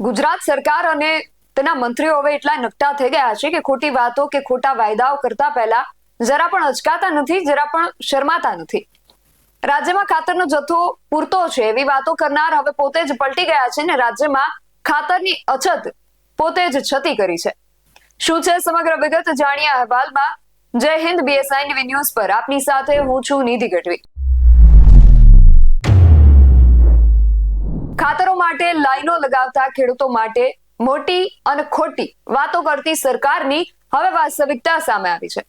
ગુજરાત સરકાર અને તેના મંત્રીઓ હવે એટલા નકટા થઈ ગયા છે કે ખોટી વાતો કે ખોટા વાયદાઓ કરતા પહેલા જરા પણ અચકાતા નથી, જરા પણ શરમાતા નથી. રાજ્યમાં ખાતરનો જથ્થો પૂરતો છે, એવી વાતો કરનાર હવે પોતે જ પલટી ગયા છે ને રાજ્યમાં ખાતરની અછત પોતે જ છતી કરી છે. શું છે સમગ્ર વિગત? જાણીએ અહેવાલમાં. જય હિન્દ બીએસઆઈ ન્યૂઝ પર. આપની સાથે હું છું નિધિ ગઢવી. લાઈનો લગાવતા ખેડૂતો માટે મોટી અને ખોટી વાતો કરતી સરકારની હવે વાસ્તવિકતા સામે આવી છે.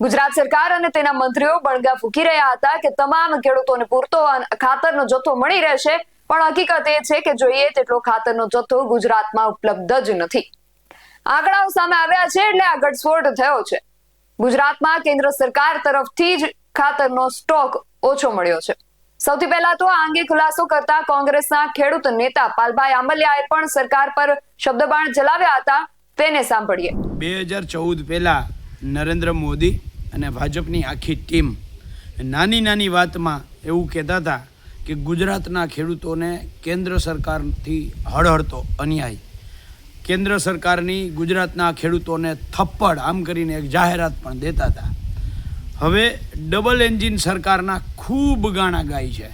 ગુજરાત સરકાર અને તેના મંત્રીઓ બળગા ફૂકી રહ્યા હતા કે તમામ ખેડૂતોને પૂરતો ખાતરનો જથ્થો મળી રહેશે, પણ હકીકત એ છે કે જોઈએ તેટલો ખાતરનો જથ્થો ગુજરાતમાં ઉપલબ્ધ જ નથી. આંકડાઓ સામે આવ્યા છે એટલે આ ઘટસ્ફોટ થયો છે. ગુજરાતમાં કેન્દ્ર સરકાર તરફથી જ ખાતરનો સ્ટોક ઓછો મળ્યો છે. સૌથી પહેલા તો આ અંગે ખુલાસો કરતા કોંગ્રેસના ખેડૂત નેતા પાલભાઈ આંબલિયાએ પણ સરકાર પર શબ્દબાણ ચલાવ્યા હતા. તેને સાંભળીએ. બે હજાર ચૌદ પહેલા નરેન્દ્ર મોદી અને ભાજપની આખી ટીમ નાની નાની વાતમાં એવું કહેતા હતા કે ગુજરાતના ખેડૂતોને કેન્દ્ર સરકારથી હળહળતો અન્યાય. કેન્દ્ર સરકારની ગુજરાતના ખેડૂતોને થપ્પડ આમ કરીને એક જાહેરાત પણ દેતા હતા. હવે ડબલ એન્જિન સરકારના ખૂબ ગાણા ગાય છે.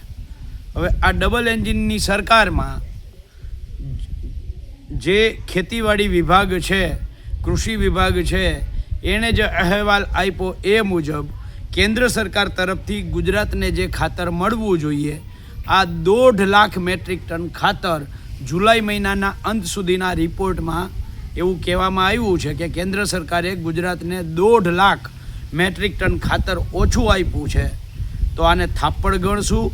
હવે આ ડબલ એન્જિનની સરકારમાં જે ખેતીવાડી વિભાગ છે, કૃષિ વિભાગ છે, એણે જે અહેવાલ આપ્યો એ મુજબ કેન્દ્ર સરકાર તરફથી ગુજરાતને જે ખાતર મળવું જોઈએ, આ દોઢ લાખ મેટ્રિક ટન ખાતર જુલાઈ મહિનાના અંત સુધીના રિપોર્ટમાં એવું કહેવામાં આવ્યું છે કે કેન્દ્ર સરકારે ગુજરાતને દોઢ લાખ મેટ્રિક ટન ખાતર ઓછું આપ્યું છે, તો આને થાપડ ગણશું,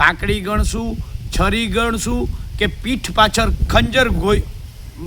લાકડી ગણશું, છરી ગણશું કે પીઠ પાછળ ખંજર ગોઈ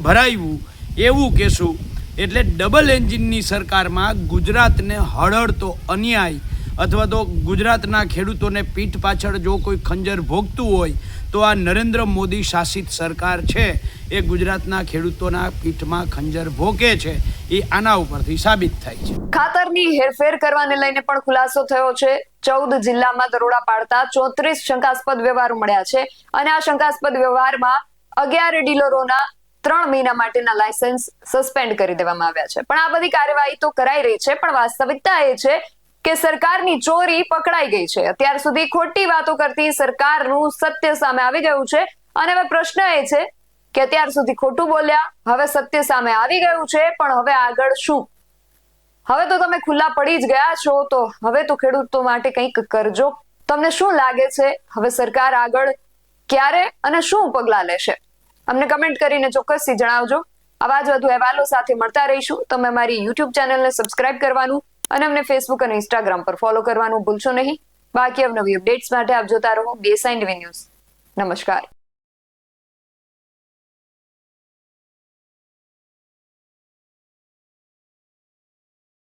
ભરાયું એવું કહેશું. એટલે ડબલ એન્જિનની સરકારમાં ગુજરાતને હળહળતો અન્યાય અથવા તો ગુજરાતના ખેડૂતોને પીઠ પાછળ જો કોઈ ખંજર ભોગતું હોય, તો આ નરેન્દ્ર મોદી શાસિત સરકાર છે. એ ગુજરાતના ખેડૂતોના પીઠમાં ખંજર ભોગે છે. એ આના ઉપરથી સાબિત થાય છે. ખાતરની હેરફેર કરવાને લઈને પણ ખુલાસો થયો છે. ચૌદ જિલ્લામાં દરોડા પાડતા ચોત્રીસ શંકાસ્પદ વ્યવહાર મળ્યા છે અને આ શંકાસ્પદ વ્યવહારમાં અગિયાર ડીલરોના ત્રણ મહિના માટેના લાયસન્સ સસ્પેન્ડ કરી દેવામાં આવ્યા છે. પણ આ બધી કાર્યવાહી તો કરાઈ રહી છે, પણ વાસ્તવિકતા એ છે કે સરકારની ચોરી પકડાઈ ગઈ છે. અત્યાર સુધી ખોટી વાતો કરતી સરકારનું સત્ય સામે આવી ગયું છે. અને હવે પ્રશ્ન એ છે કે અત્યાર સુધી ખોટું બોલ્યા, હવે સત્ય સામે આવી ગયું છે, પણ હવે આગળ શું? હવે તો તમે ખુલ્લા પડી જ ગયા છો, તો હવે તો ખેડૂતો માટે કંઈક કરજો. તમને શું લાગે છે? હવે સરકાર આગળ ક્યારે અને શું પગલાં લેશે? અમને કમેન્ટ કરીને ચોક્કસથી જણાવજો. આવા જ વધુ અહેવાલો સાથે મળતા રહીશું. તમે મારી યુટ્યુબ ચેનલને સબસ્ક્રાઇબ કરવાનું અને અમને ફેસબુક અને ઇન્સ્ટાગ્રામ પર ફોલો કરવાનું ભૂલશો નહીં. બાકી અવનવી અપડેટ્સ માટે આપ જોતા રહો બીએસઆઈ ન્યૂઝ નમસ્કાર.